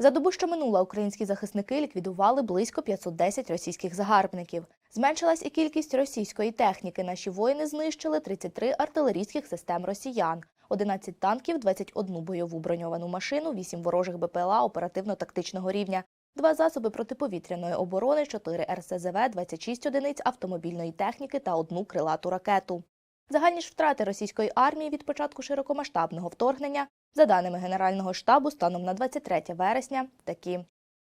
За добу, що минула, українські захисники ліквідували близько 510 російських загарбників. Зменшилась і кількість російської техніки. Наші воїни знищили 33 артилерійських систем росіян, 11 танків, 21 бойову броньовану машину, 8 ворожих БПЛА оперативно-тактичного рівня, два засоби протиповітряної оборони, 4 РСЗВ, 26 одиниць автомобільної техніки та одну крилату ракету. Загальні ж втрати російської армії від початку широкомасштабного вторгнення, за даними Генерального штабу, станом на 23 вересня, такі.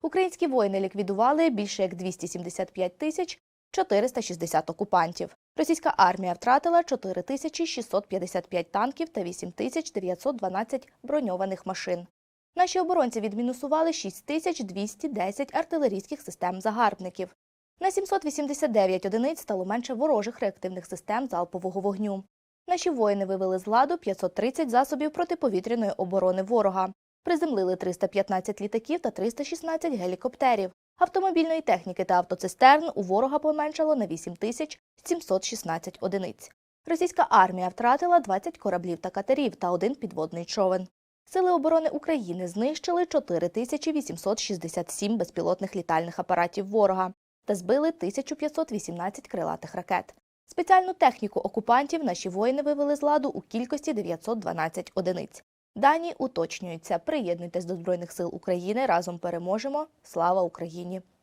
Українські воїни ліквідували більше як 275 тисяч 460 окупантів. Російська армія втратила 4655 танків та 8912 броньованих машин. Наші оборонці відмінусували 6210 артилерійських систем загарбників. На 789 одиниць стало менше ворожих реактивних систем залпового вогню. Наші воїни вивели з ладу 530 засобів протиповітряної оборони ворога, приземлили 315 літаків та 316 гелікоптерів. Автомобільної техніки та автоцистерн у ворога поменшало на 8716 одиниць. Російська армія втратила 20 кораблів та катерів та один підводний човен. Сили оборони України знищили 4867 безпілотних літальних апаратів ворога та збили 1518 крилатих ракет. Спеціальну техніку окупантів наші воїни вивели з ладу у кількості 912 одиниць. Дані уточнюються. Приєднуйтесь до Збройних сил України. Разом переможемо. Слава Україні!